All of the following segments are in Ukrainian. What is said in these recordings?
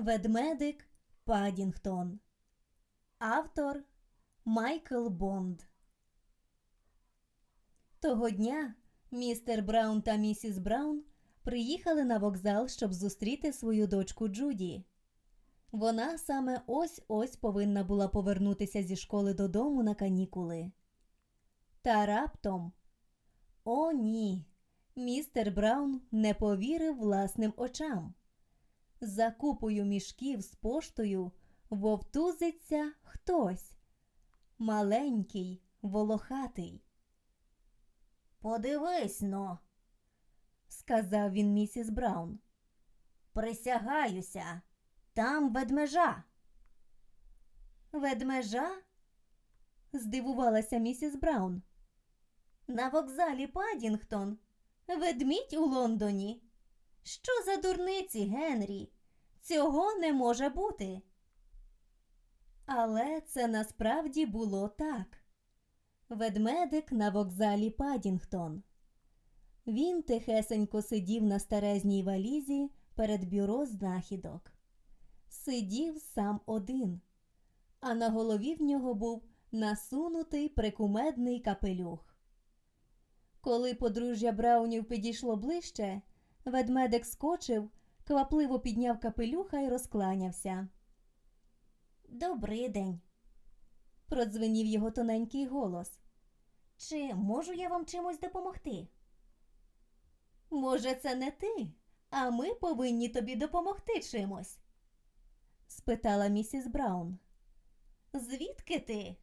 Ведмедик Падінгтон. Автор Майкл Бонд. Того дня містер Браун та місіс Браун приїхали на вокзал, щоб зустріти свою дочку Джуді. Вона саме ось ось повинна була повернутися зі школи додому на канікули. Та раптом. О, ні. Містер Браун не повірив власним очам. За купою мішків з поштою вовтузиться хтось. Маленький, волохатий. Подивись но, сказав він місіс Браун. Присягаюся, там ведмежа. Ведмежа? здивувалася місіс Браун. На вокзалі Падінгтон. Ведмідь у Лондоні. Що за дурниці, Генрі? Цього не може бути. Але це насправді було так. Ведмедик на вокзалі Падінгтон. Він тихесенько сидів на старезній валізі перед бюро знахідок. Сидів сам один, а на голові в нього був насунутий прикумедний капелюх. Коли подружжя Браунів підійшло ближче, ведмедик скочив, квапливо підняв капелюха і розкланявся. «Добрий день», – продзвенів його тоненький голос. Чи можу я вам чимось допомогти? Може, це не ти, а ми повинні тобі допомогти чимось? спитала місіс Браун. Звідки ти?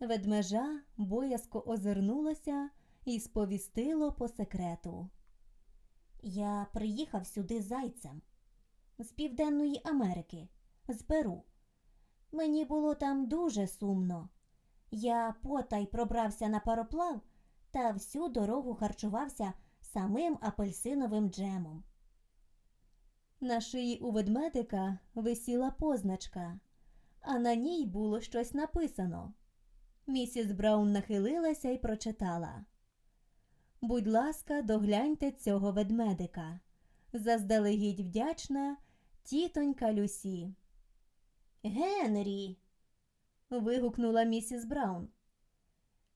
Ведмежа боязко озирнулося і сповістило по секрету. Я приїхав сюди зайцем з Південної Америки, з Перу. Мені було там дуже сумно. Я потай пробрався на пароплав та всю дорогу харчувався самим апельсиновим джемом. На шиї у ведмедика висіла позначка, а на ній було щось написано. Місіс Браун нахилилася і прочитала. Будь ласка, догляньте цього ведмедика. Заздалегідь вдячна тітонька Люсі. Генрі. вигукнула місіс Браун.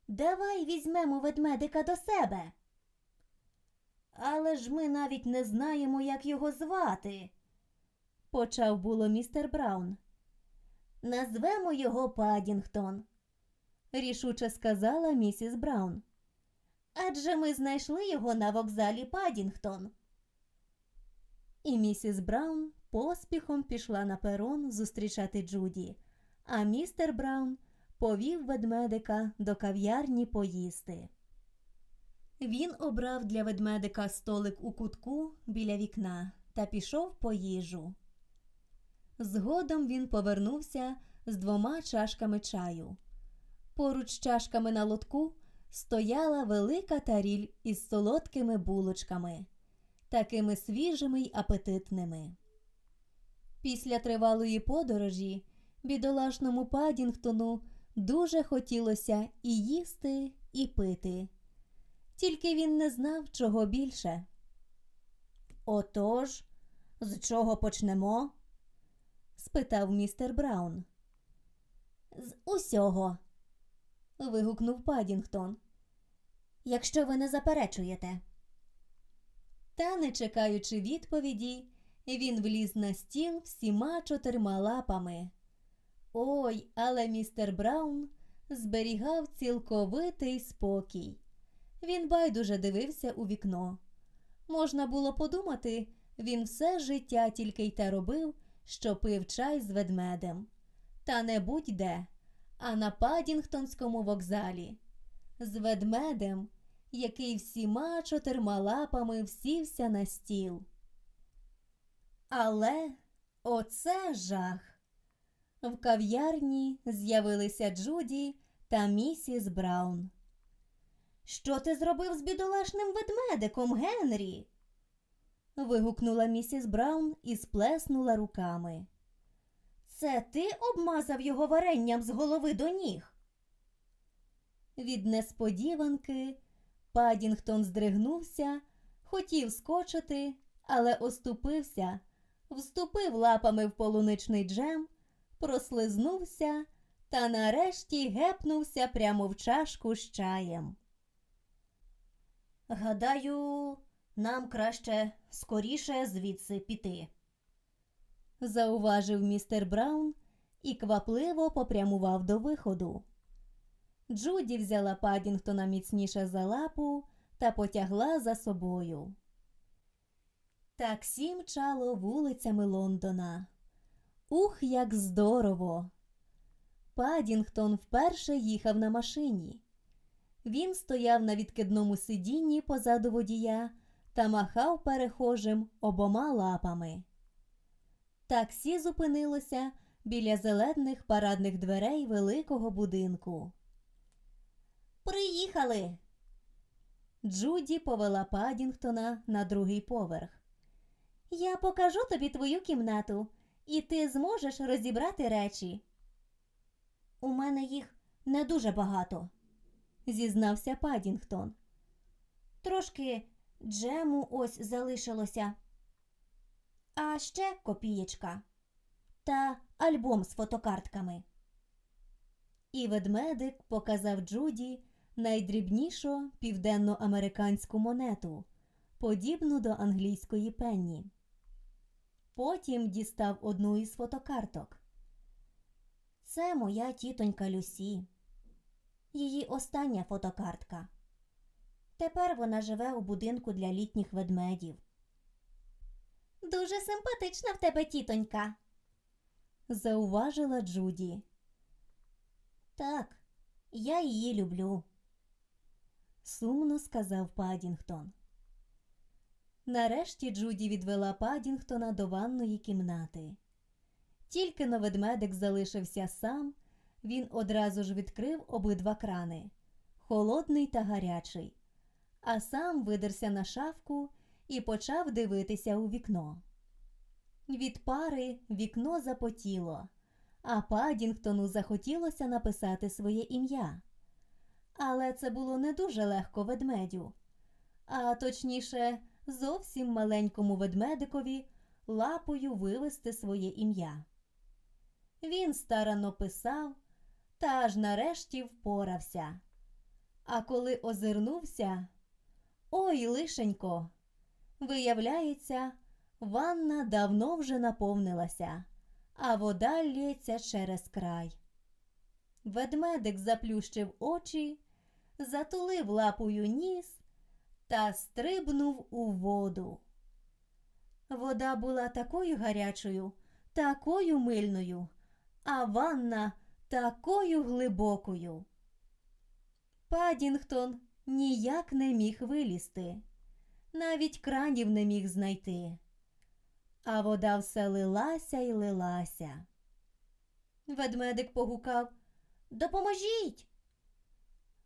Давай візьмемо ведмедика до себе. Але ж ми навіть не знаємо, як його звати, почав було містер Браун. Назвемо його Падінгтон, рішуче сказала місіс Браун. Адже ми знайшли його на вокзалі Падінгтон. І місіс Браун поспіхом пішла на перон зустрічати Джуді, а містер Браун повів ведмедика до кав'ярні поїсти. Він обрав для ведмедика столик у кутку біля вікна та пішов по їжу. Згодом він повернувся з двома чашками чаю. Поруч з чашками на лотку стояла велика таріль із солодкими булочками, такими свіжими й апетитними. Після тривалої подорожі бідолашному Падінгтону дуже хотілося і їсти, і пити. Тільки він не знав, чого більше. Отож, з чого почнемо? спитав містер Браун. З усього. Вигукнув Падінгтон. Якщо ви не заперечуєте. Та, не чекаючи відповіді, він вліз на стіл всіма чотирма лапами. Ой, але містер Браун зберігав цілковитий спокій. Він байдуже дивився у вікно. Можна було подумати, він все життя тільки й те робив, що пив чай з ведмедем. Та не будь-де, а на Падінгтонському вокзалі. З ведмедем, який всіма чотирма лапами всівся на стіл. Але оце жах. В кав'ярні з'явилися Джуді та місіс Браун. Що ти зробив з бідолашним ведмедиком, Генрі? вигукнула місіс Браун і сплеснула руками. Це ти обмазав його варенням з голови до ніг? Від несподіванки Падінгтон здригнувся, хотів скочити, але оступився, вступив лапами в полуничний джем, прослизнувся та нарешті гепнувся прямо в чашку з чаєм. Гадаю, нам краще скоріше звідси піти, зауважив містер Браун і квапливо попрямував до виходу. Джуді взяла Падінгтона міцніше за лапу та потягла за собою. Таксі мчало вулицями Лондона. Ух, як здорово! Падінгтон вперше їхав на машині. Він стояв на відкидному сидінні позаду водія та махав перехожим обома лапами. Таксі зупинилося біля зелених парадних дверей великого будинку. Приїхали. Джуді повела Падінгтона на другий поверх. Я покажу тобі твою кімнату, і ти зможеш розібрати речі. У мене їх не дуже багато, зізнався Падінгтон. Трошки джему ось залишилося. А ще копієчка та альбом з фотокартками. І ведмедик показав Джуді найдрібнішу південноамериканську монету, подібну до англійської пенні. Потім дістав одну із фотокарток. Це моя тітонька Люсі. Її остання фотокартка. Тепер вона живе у будинку для літніх ведмедів. Дуже симпатична в тебе тітонька, зауважила Джуді. Так, я її люблю, сумно сказав Падінгтон. Нарешті Джуді відвела Падінгтона до ванної кімнати. Тільки но ведмедик залишився сам, він одразу ж відкрив обидва крани холодний та гарячий, а сам видерся на шафку і почав дивитися у вікно. Від пари вікно запотіло, а Падінгтону захотілося написати своє ім'я. Але це було не дуже легко ведмедю, а точніше, зовсім маленькому ведмедикові лапою вивести своє ім'я. Він старанно писав та аж нарешті впорався. А коли озирнувся, ой, лишенько, виявляється, ванна давно вже наповнилася, а вода лється через край. Ведмедик заплющив очі, затулив лапою ніс та стрибнув у воду. Вода була такою гарячою, такою мильною, а ванна такою глибокою. Падінгтон ніяк не міг вилізти, навіть кранів не міг знайти, а вода все лилася й лилася. Ведмедик погукав Допоможіть.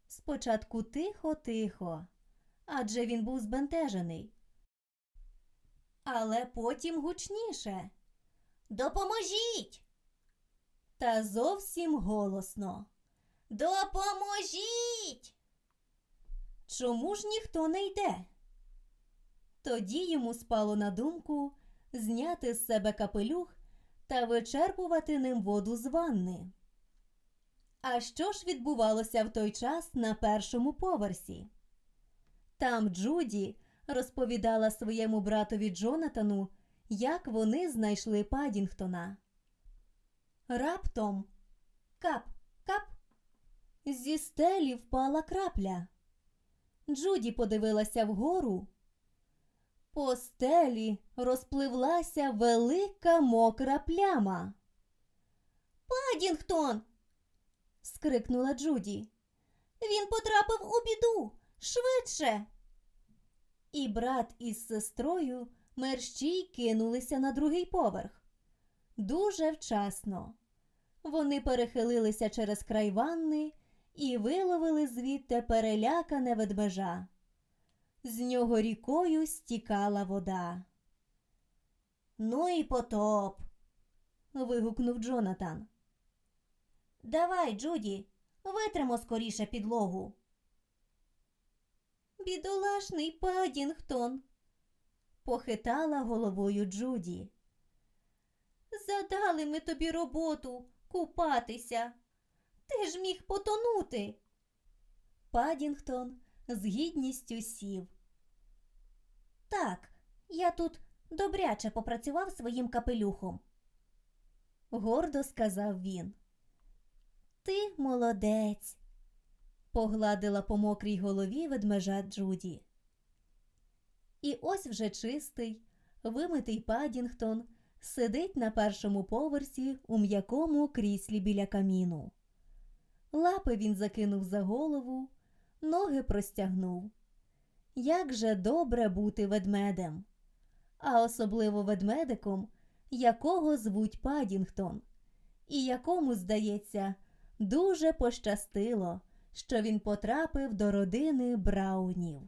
Спочатку тихо-тихо, адже він був збентежений. Але потім гучніше. Допоможіть. Та зовсім голосно. Допоможіть. Чому ж ніхто не йде? Тоді йому спало на думку зняти з себе капелюх та вичерпувати ним воду з ванни. А що ж відбувалося в той час на першому поверсі? Там Джуді розповідала своєму братові Джонатану, як вони знайшли Падінгтона. Раптом кап, кап, зі стелі впала крапля. Джуді подивилася вгору. По стелі розпливлася велика мокра пляма. Падінгтон. скрикнула Джуді. Він потрапив у біду швидше. І брат із сестрою мерщій кинулися на другий поверх. Дуже вчасно. Вони перехилилися через край ванни і виловили звідти перелякане ведмежа. З нього рікою стікала вода. Ну і потоп. вигукнув Джонатан. Давай, Джуді, витримо скоріше підлогу. Бідолашний Падінгтон, похитала головою Джуді. Задали ми тобі роботу купатися. Ти ж міг потонути. Падінгтон з гідністю сів. Так, я тут добряче попрацював своїм капелюхом. Гордо сказав він. Ти молодець, погладила по мокрій голові ведмежа Джуді. І ось вже чистий, вимитий Падінгтон сидить на першому поверсі у м'якому кріслі біля каміну. Лапи він закинув за голову, ноги простягнув. Як же добре бути ведмедем, а особливо ведмедиком, якого звуть Падінгтон, і якому, здається, дуже пощастило, що він потрапив до родини Браунів.